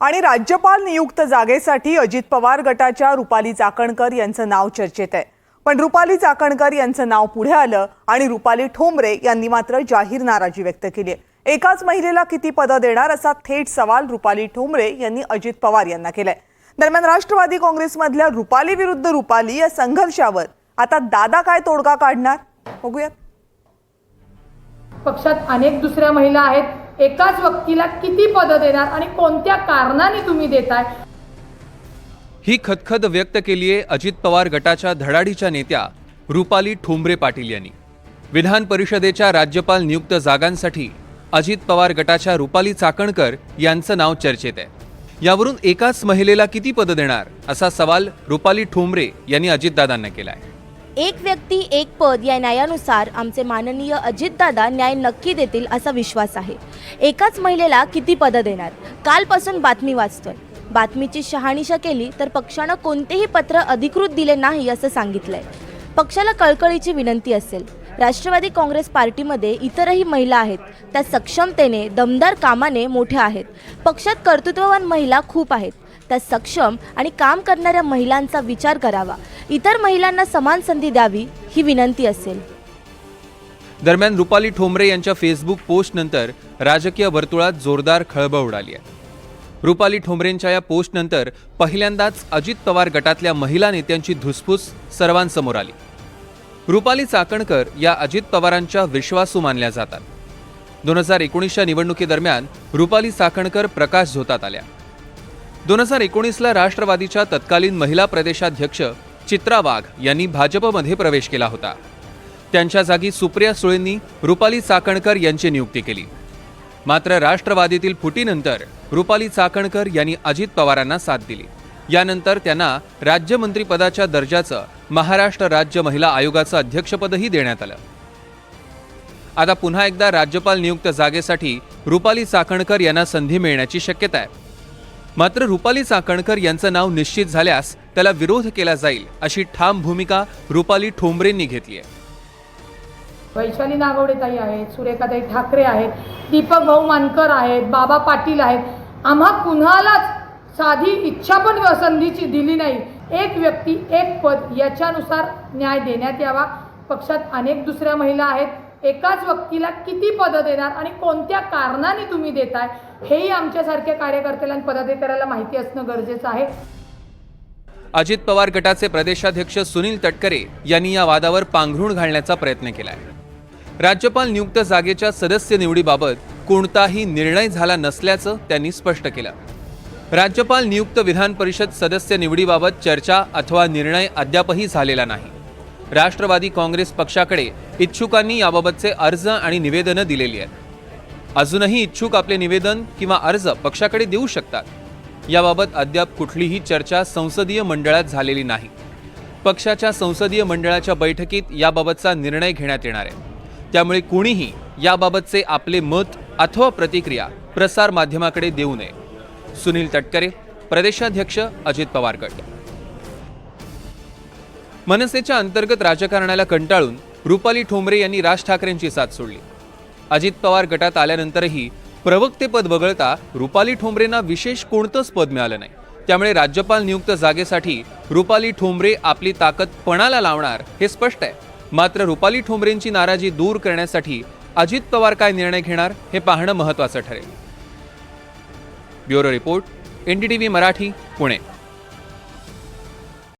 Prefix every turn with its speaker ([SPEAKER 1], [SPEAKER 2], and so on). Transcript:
[SPEAKER 1] आणि राज्यपाल नियुक्त जागेसाठी अजित पवार गटाच्या रुपाली चाकणकर यांचं नाव चर्चेत आहे. पण रुपाली चाकणकर यांचं नाव पुढे आलं आणि रुपाली ठोंबरे यांनी मात्र जाहीर नाराजी व्यक्त केली आहे. एकाच महिलेला किती पदं देणार असा थेट सवाल रुपाली ठोंबरे यांनी अजित पवार यांना केलाय. दरम्यान राष्ट्रवादी काँग्रेसमधल्या रुपाली विरुद्ध रुपाली या संघर्षावर आता दादा काय तोडगा काढणार? बघूयात.
[SPEAKER 2] पक्षात अनेक दुसऱ्या महिला आहेत. एकाच व्यक्तीला किती पदं देणार आणि कोणत्या कारणाने तुम्ही देताय?
[SPEAKER 3] ही खदखद व्यक्त केली आहे अजित पवार गटाच्या धडाडीच्या नेत्या रुपाली ठोंबरे पाटील यांनी. विधान परिषदेच्या राज्यपाल नियुक्त जागांसाठी अजित पवार गटाच्या रुपाली चाकणकर यांचं नाव चर्चेत आहे. यावरून एकाच महिलेला किती पदं देणार असा सवाल रुपाली ठोंबरे यांनी अजितदादांना केलाय.
[SPEAKER 4] एक व्यक्ती एक पद या न्यायानुसार आमचे माननीय अजितदादा न्याय नक्की देतील असा विश्वास आहे. एकाच महिलेला किती पदं देणार? कालपासून बातमी वाचतोय. बातमीची शहानिशा केली तर पक्षानं कोणतेही पत्र अधिकृत दिले नाही असं सांगितलंय. पक्षाला कळकळीची विनंती असेल. राष्ट्रवादी काँग्रेस पार्टीमध्ये इतरही महिला आहेत. त्या सक्षमतेने दमदार कामाने मोठ्या आहेत. पक्षात कर्तृत्ववान महिला खूप आहेत. त्या सक्षम आणि काम करणाऱ्या महिलांचा विचार करावा. इतर महिलांना समान संधी द्यावी ही विनंती असेल.
[SPEAKER 3] दरम्यान रुपाली ठोंबरे यांच्या फेसबुक पोस्टनंतर राजकीय वर्तुळात जोरदार खळबळ उडाली आहे. रुपाली ठोंबरेंच्या या पोस्टनंतर पहिल्यांदाच अजित पवार गटातल्या महिला नेत्यांची धुसफूस सर्वांसमोर आली. रुपाली चाकणकर या अजित पवारांच्या विश्वासू मानल्या जातात. दोन हजार एकोणीसच्या निवडणुकीदरम्यान रुपाली चाकणकर प्रकाश झोतात आल्या. दोन हजार एकोणीसला राष्ट्रवादीच्या तत्कालीन महिला प्रदेशाध्यक्ष चित्रा वाघ यांनी भाजपमध्ये प्रवेश केला होता. त्यांच्या जागी सुप्रिया सुळेंनी रुपाली चाकणकर यांची नियुक्ती केली. मात्र राष्ट्रवादीतील फुटीनंतर रुपाली चाकणकर यांनी अजित पवारांना साथ दिली. यानंतर त्यांना राज्यमंत्रीपदाच्या दर्जाचं महाराष्ट्र राज्य महिला आयोगाचं अध्यक्षपदही देण्यात आलं. आता पुन्हा एकदा राज्यपाल नियुक्त जागेसाठी रुपाली चाकणकर यांना संधी मिळण्याची शक्यता आहे. मात्र रुपाली चाकणकर यांचं नाव निश्चित झाल्यास त्याला विरोध केला जाईल अशी ठाम भूमिका रुपाली ठोंबरेंनी घेतली आहे.
[SPEAKER 2] वैशाली नागवडेताई आहेत सुरेखाताई ठाकरे आहेत दीपक भाऊ मानकर आहेत बाबा पाटील आहेत. आम्हा कुणालाच साधी इच्छा पण संधीची दिली नाही. एक व्यक्ती एक पद याच्यानुसार न्याय देण्यात यावा. पक्षात अनेक दुसऱ्या महिला आहेत. एकाच व्यक्तीला किती पदं देणार आणि कोणत्या कारणाने तुम्ही देताय हेही आमच्यासारख्या कार्यकर्त्याला आणि पदाधिकाऱ्याला माहिती असणं गरजेचं आहे.
[SPEAKER 3] अजित पवार गटाचे प्रदेशाध्यक्ष सुनील तटकरे यांनी या वादावर पांघरुण घालण्याचा प्रयत्न केलाय. राज्यपाल नियुक्त जागेच्या सदस्य निवडीबाबत कोणताही निर्णय झाला नसल्याचं त्यांनी स्पष्ट केलं. राज्यपाल नियुक्त विधान परिषद सदस्य निवडीबाबत चर्चा अथवा निर्णय अद्यापही झालेला नाही. राष्ट्रवादी काँग्रेस पक्षाकडे इच्छुकांनी याबाबतचे अर्ज आणि निवेदनं दिलेली आहेत. अजूनही इच्छुक आपले निवेदन किंवा अर्ज पक्षाकडे देऊ शकतात. याबाबत अद्याप कुठलीही चर्चा संसदीय मंडळात झालेली नाही. पक्षाच्या संसदीय मंडळाच्या बैठकीत याबाबतचा निर्णय घेण्यात येणार आहे. त्यामुळे कुणीही याबाबतचे आपले मत अथवा प्रतिक्रिया प्रसार माध्यमाकडे देऊ नये. सुनील तटकरे प्रदेशाध्यक्ष अजित पवार गट मनसेच्या अंतर्गत राजकारणाला कंटाळून रुपाली ठोंबरे यांनी राज ठाकरेंची साथ सोडली. अजित पवार गटात आल्यानंतरही प्रवक्तेपद वगळता रुपाली ठोंबरेंना विशेष कोणतंच पद मिळालं नाही. त्यामुळे राज्यपाल नियुक्त जागेसाठी रुपाली ठोंबरे आपली ताकद पणाला लावणार हे स्पष्ट आहे. मात्र रुपाली ठोंबरेंची नाराजी दूर करण्यासाठी अजित पवार काय निर्णय घेणार हे पाहणं महत्त्वाचं ठरेल. Bureau report NDTV Marathi Pune.